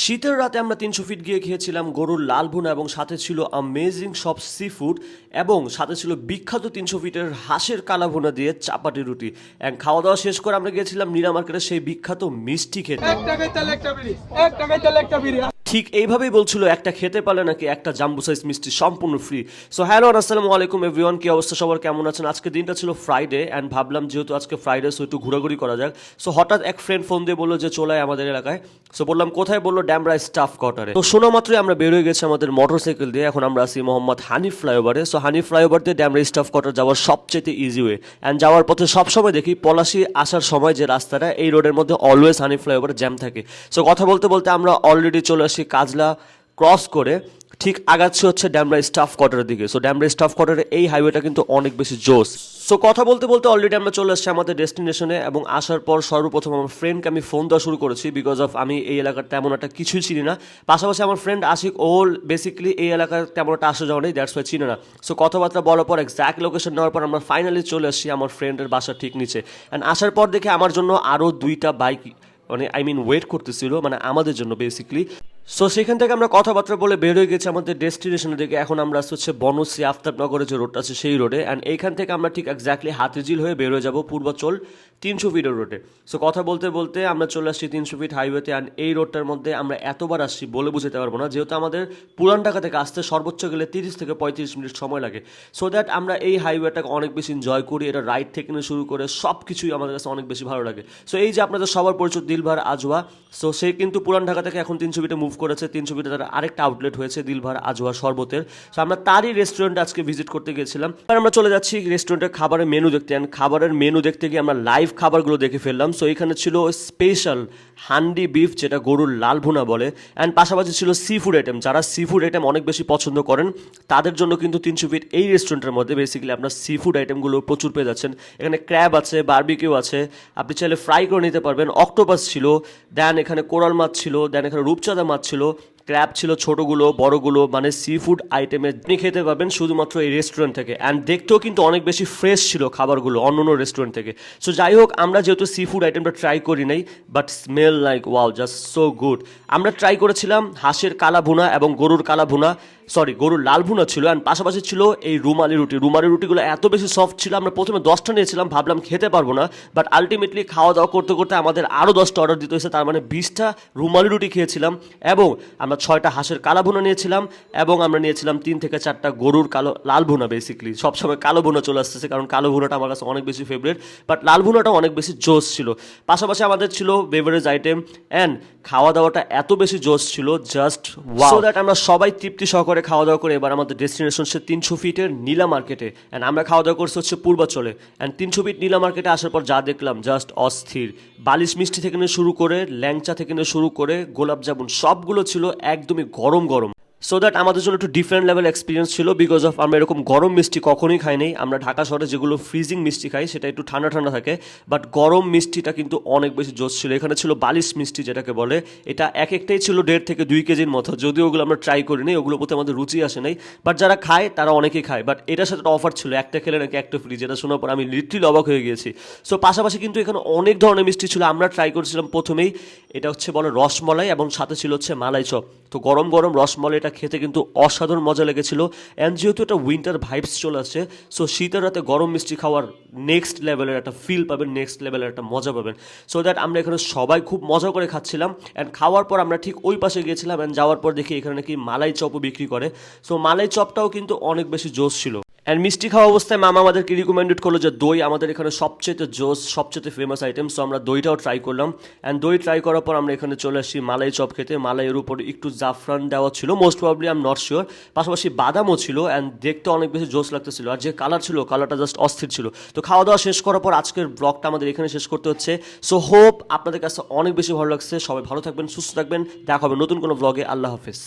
শীতের রাতে আমরা তিনশো ফিট গিয়ে খেয়েছিলাম গরুর লাল ভুনা এবং সাথে ছিল আমেজিং সব সি ফুড এবং সাথে ছিল বিখ্যাত তিনশো ফিটের হাঁসের কালা ভুনা দিয়ে চাপাটি রুটি। এবং খাওয়া দাওয়া শেষ করে আমরা গিয়েছিলাম নীরা মার্কেটের সেই বিখ্যাত মিষ্টি খেতে। একটা একটা ঠিক এইভাবেই বলছিল, একটা খেতে পারলে নাকি একটা জাম্বু সাইজ মিষ্টি সম্পূর্ণ ফ্রি সো হ্যালো আসসালামু আলাইকুম এভরিওয়ান কি অবস্থা? সবার কেমন আছেন? আজকে দিনটা ছিল ফ্রাইডে অ্যান্ড ভাবলাম যেহেতু আজকে ফ্রাইডে সো একটু ঘোরাঘুরি করা যাক। সো হঠাৎ এক ফ্রেন্ড ফোন দিয়ে বলল যে, চলে আমাদের এলাকায়। সো বললাম, কোথায়? বলল ড্যামরা স্টাফ কোয়ার্টারে তো শোনা মাত্রই আমরা বের হয়ে গেছি আমাদের মোটরসাইকেল দিয়ে। এখন আমরা আছি মোহাম্মদ হানিফ ফ্লাইওভারে। সো হানিফ ফ্লাইওভার দিয়ে ড্যামরা স্টাফ কোয়ার্টার যাওয়ার সবচেয়ে ইজি ওয়ে অ্যান্ড যাওয়ার পথে সবসময় দেখি পলাশি আসার সময় যে রাস্তাটা, এই রোডের মধ্যে অলওয়েজ হানিফ ফ্লাইওভার জ্যাম থাকে। সো কথা বলতে বলতে আমরা অলরেডি চলে আসি কাজলা ক্রস করে ঠিক আগাচ্ছে হচ্ছে ড্যামরা স্টাফ কোয়ার্টারের দিকে। সো ড্যামরা স্টাফ কোয়ার্টারে এই হাইওয়েটা কিন্তু অনেক বেশি জোস সো কথা বলতে বলতে অলরেডি আমরা চলে আসছি আমাদের ডেস্টিনেশনে এবং আসার পর সর্বপ্রথম আমার ফ্রেন্ডকে আমি ফোন দেওয়া শুরু করেছি বিকজ অফ আমি এই এলাকার তেমন একটা কিছুই চিনি না। পাশাপাশি আমার ফ্রেন্ড আশিক ওল বেসিক্যালি এই এলাকার তেমন একটা আসা যাওয়া নেই দ্যাটস ওয়াই চিনে না। সো কথাবার্তা বলার পর এক্স্যাক্ট লোকেশন নেওয়ার পর আমরা ফাইনালি চলে আসছি আমার ফ্রেন্ডের বাসা ঠিক নিচে। অ্যান্ড আসার পর দেখে আমার জন্য আরও দুইটা বাইক মানে আই মিন ওয়েট করতেছিল মানে আমাদের জন্য বেসিক্যালি সো সেখান থেকে আমরা কথাবার্তা বলে বের হয়ে গেছি আমাদের ডেস্টিনেশনের দিকে। এখন আমরা আসতে হচ্ছে বনশ্রী আফতাবনগরের যে রোডটা আছে, সেই রোডে অ্যান্ড এইখান থেকে আমরা ঠিক এক্স্যাক্টলি হাতিঝিল হয়ে বের হয়ে যাব পূর্বাচল তিনশো ফিটের রোডে সো কথা বলতে বলতে আমরা চলে আসছি তিনশো ফিট হাইওয়েতে অ্যান্ড এই রোডটার মধ্যে আমরা এতবার আসছি বলে বুঝতে পারব না। যেহেতু আমাদের পুরান ঢাকা থেকে আসতে সর্বোচ্চ গেলে তিরিশ থেকে পঁয়ত্রিশ মিনিট সময় লাগে। সো দ্যাট আমরা এই হাইওয়েটাকে অনেক বেশি এনজয় করি, এটা রাইড থেকে নিয়ে শুরু করে সব কিছুই আমাদের কাছে অনেক বেশি ভালো লাগে। সো এই যে আপনাদের সবার পরিচিত দিলভার আজওয়া সো সে কিন্তু পুরান ঢাকা থেকে এখন তিনশো ফিটে মুভ করেছে। তিনশো ফিটে তার আরেকটা আউটলেট হয়েছে দিলভার আজওয়া শরবতের। সো আমরা তারই রেস্টুরেন্ট আজকে ভিজিট করতে গেছিলাম। আর আমরা চলে যাচ্ছি রেস্টুরেন্টের খাবারের মেনু দেখতে। খাবারের মেনু দেখতে গিয়ে আমরা লাইভ খাবারগুলো দেখে ফেললাম। সো এখানে ছিল স্পেশাল হান্ডি বিফ, যেটা গরুর লাল ভুনা বলে। অ্যান্ড পাশাপাশি ছিল সি ফুড আইটেম যারা সি ফুড আইটেম অনেক বেশি পছন্দ করেন, তাদের জন্য কিন্তু তিনশো ফিট এই রেস্টুরেন্টের মধ্যে বেসিক্যালি আপনার সি ফুড আইটেমগুলো প্রচুর পেয়ে যাচ্ছেন। এখানে ক্র্যাব আছে বার্বিকিউ আছে। আপনি চাইলে ফ্রাই করে নিতে পারবেন। অক্টোপাস ছিল দেন এখানে কোরাল মাছ ছিল দেন এখানে রূপচাঁদা মাছ ছিল। ক্র্যাব ছিল ছোটোগুলো, বড়গুলো মানে সি ফুড আইটেমে আপনি খেতে পাবেন শুধুমাত্র এই রেস্টুরেন্ট থেকে। অ্যান্ড দেখতেও কিন্তু অনেক বেশি ফ্রেশ ছিল খাবারগুলো অন্য অন্য রেস্টুরেন্ট থেকে। সো যাই হোক, আমরা যেহেতু সি ফুড আইটেমটা ট্রাই করি নাই but smell like wow just so good আমরা ট্রাই করেছিলাম হাঁসের কালা ভুনা এবং গরুর কালা ভুনা সরি গরুর লাল ভুনা ছিল অ্যান্ড পাশাপাশি ছিল এই রুমালি রুটি। রুমালি রুটিগুলো এত বেশি সফট ছিল আমরা প্রথমে দশটা নিয়েছিলাম ভাবলাম খেতে পারব না বাট আলটিমেটলি খাওয়া দাওয়া করতে করতে আমাদের আরও দশটা অর্ডার দিতে হয়েছে তার মানে বিশটা রুমালি রুটি খেয়েছিলাম এবং আমরা ছয়টা হাঁসের কালা ভুনা নিয়েছিলাম এবং আমরা নিয়েছিলাম তিন থেকে চারটা গরুর কালো লাল ভুনা বেসিক্যালি সবসময় কালো ভুনা চলে আসতেছে কারণ কালো ভুনাটা আমার কাছে অনেক বেশি ফেভারিট বাট লাল ভুনাটা অনেক বেশি জোস ছিল। পাশাপাশি আমাদের ছিল বেভারেজ আইটেম অ্যান্ড খাওয়া দাওয়াটা এত বেশি জোস ছিল জাস্ট সো দ্যাট আমরা সবাই তৃপ্তি সহকারে খাওয়া দাওয়া করে এবার আমাদের ডেস্টিনেশন হচ্ছে তিনশো ফিটের নীলা মার্কেটে অ্যান্ড আমরা খাওয়া দাওয়া করছি হচ্ছে পূর্বাচলে। অ্যান্ড তিনশো ফিট নীলা মার্কেটে আসার পর যা দেখলাম জাস্ট অস্থির। বালিশ মিষ্টি থেকে নিয়ে শুরু করে, ল্যাংচা থেকে নিয়ে শুরু করে, গোলাপ জামুন, সবগুলো ছিল একদমই গরম গরম। সো দ্যাট আমাদের জন্য একটু ডিফারেন্ট লেভেল এক্সপিরিয়েন্স ছিল বিকজ অফ আমরা এরকম গরম মিষ্টি কখনোই খাই নাই। আমরা ঢাকা শহরে যেগুলো ফ্রিজিং মিষ্টি খাই, সেটা একটু ঠান্ডা ঠান্ডা থাকে। বাট গরম মিষ্টিটা কিন্তু অনেক বেশি জোস ছিল। এখানে ছিল বালিশ মিষ্টি যেটাকে বলে। এটা এক একটাই ছিল দেড় থেকে দুই কেজির মতো। যদিও ওগুলো আমরা ট্রাই করি করিনি ওগুলো প্রতি আমাদের রুচি আসে নাই। বাট যারা খায়, তারা অনেকেই খায়। বাট এটার সাথে একটা অফার ছিল, একটা খেলে নাকি একটা ফ্রি যেটা শোনার পর আমি লিটারিল অবাক হয়ে গিয়েছি। সো পাশাপাশি কিন্তু এখানে অনেক ধরনের মিষ্টি ছিল। আমরা ট্রাই করেছিলাম প্রথমেই, এটা হচ্ছে বলে রসমলাই এবং সাথে ছিল হচ্ছে মালাই চপ। তো গরম গরম রসমলাইটা খেতে কিন্তু অসাধারণ মজা লেগেছিল। অ্যান্ড যেহেতু একটা উইন্টার ভাইবস চলে আসছে সো শীতের রাতে গরম মিষ্টি খাওয়ার নেক্সট লেভেলের একটা ফিল পাবেন নেক্সট লেভেলের একটা মজা পাবেন। সো দ্যাট আমরা এখানে সবাই খুব মজা করে খাচ্ছিলাম। অ্যান্ড খাওয়ার পর আমরা ঠিক ওই পাশে গিয়েছিলাম অ্যান্ড যাওয়ার পর দেখি এখানে নাকি মালাই চপও বিক্রি করে। সো মালাই চপটাও কিন্তু অনেক বেশি জোশ ছিল। অ্যান্ড মিষ্টি খাওয়া অবস্থায় মামা আমাদেরকে রিকমেন্ডেড করল যে দই আমাদের এখানে সবচেয়ে জোস সবচেয়ে ফেমাস আইটেম সো আমরা দইটাও ট্রাই করলাম। অ্যান্ড দই ট্রাই করার পর আমরা এখানে চলে আসি মালাই চপ খেতে। মালাইয়ের উপর একটু জাফরান দেওয়া ছিল most probably am not sure পাশাপাশি বাদামও ছিল অ্যান্ড দেখতে অনেক বেশি জোস লাগতেছিল। আর যে কালার ছিল কালারটা জাস্ট অস্থির ছিল। তো খাওয়া দাওয়া শেষ করার পর আজকের ব্লগটা আমাদের এখানে শেষ করতে হচ্ছে। সো হোপ আপনাদের কাছে অনেক বেশি ভালো লাগছে। সবাই ভালো থাকবেন, সুস্থ থাকবেন। দেখা হবে নতুন কোনো ব্লগে আল্লাহ হাফেজ।